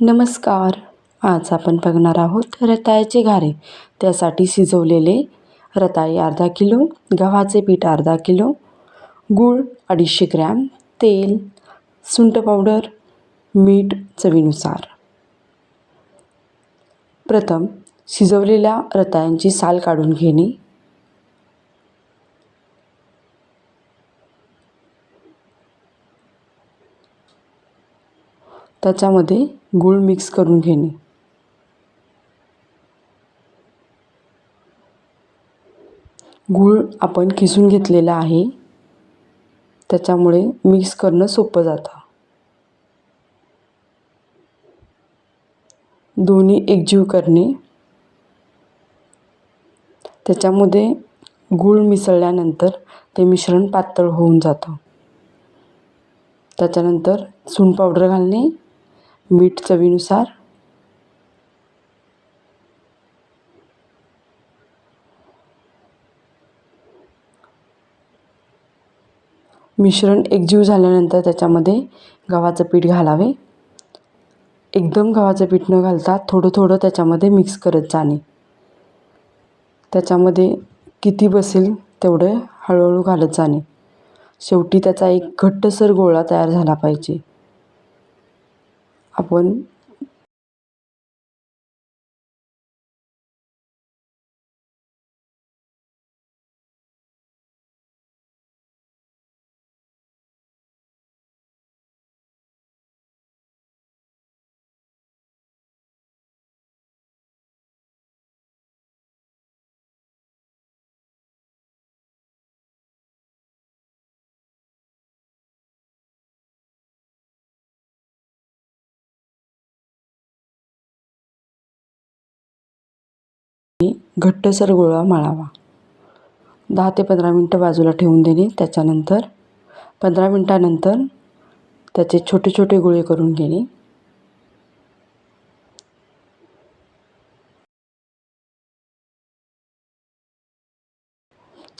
नमस्कार. आज आपण बघणार आहोत रताळ्याचे घारे. त्यासाठी शिजवलेले रताळे अर्धा किलो गव्हाचे पीठ अर्धा किलो गूळ अडीचशे ग्रॅम तेल सुंठ पावडर मीठ चवीनुसार. प्रथम शिजवलेल्या रताळ्यांची साल काढून घेणे. त्याच्यामध्ये गूळ मिक्स करून घेणे. गूळ आपण किसून घेतलेला आहे. त्याच्यामुळे मिक्स करणं सोपं जातं. दोन्ही एकजीव करणे. त्याच्यामध्ये गूळ मिसळल्यानंतर ते मिश्रण पातळ होऊन जातं. त्याच्यानंतर सून पावडर घालणे. मीठ चवीनुसार. मिश्रण एकजीव झाल्यानंतर त्याच्यामध्ये गव्हाचं पीठ घालावे. एकदम गव्हाचं पीठ न घालता थोडं थोडं त्याच्यामध्ये मिक्स करत जाणे. त्याच्यामध्ये किती बसेल तेवढं हळूहळू घालत जाणे. शेवटी त्याचा एक घट्टसर गोळा तयार झाला पाहिजे. आपण घट्टसर गोळा मळावा. दहा ते पंधरा मिनटं बाजूला ठेवून देणे. त्याच्यानंतर पंधरा मिनटानंतर त्याचे छोटे छोटे गोळे करून घेणे.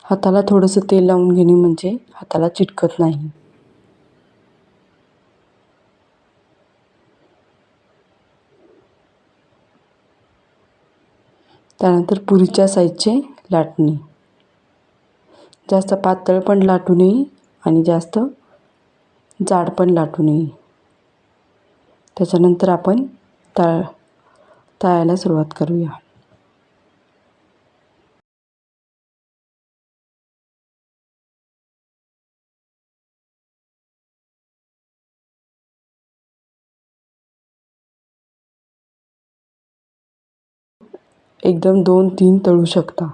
हाताला थोडंसं तेल लावून घेणे म्हणजे हाताला चिटकत नाही. त्यानंतर पुरीच्या साईजचे लाटणे. जास्त पातळ पण लाटू नये आणि जास्त जाड पण लाटू नये. त्याच्यानंतर आपण तळ तळायला सुरुवात करूया. एकदम दोन तीन तळू शकता.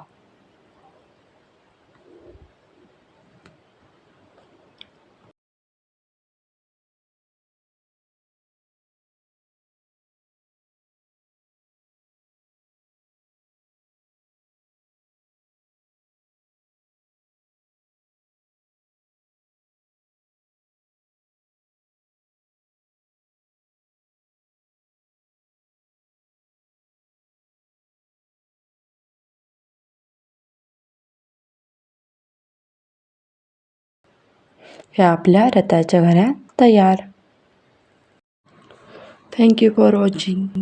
ह्या आपल्या रताच्या घरात तयार. Thank you for watching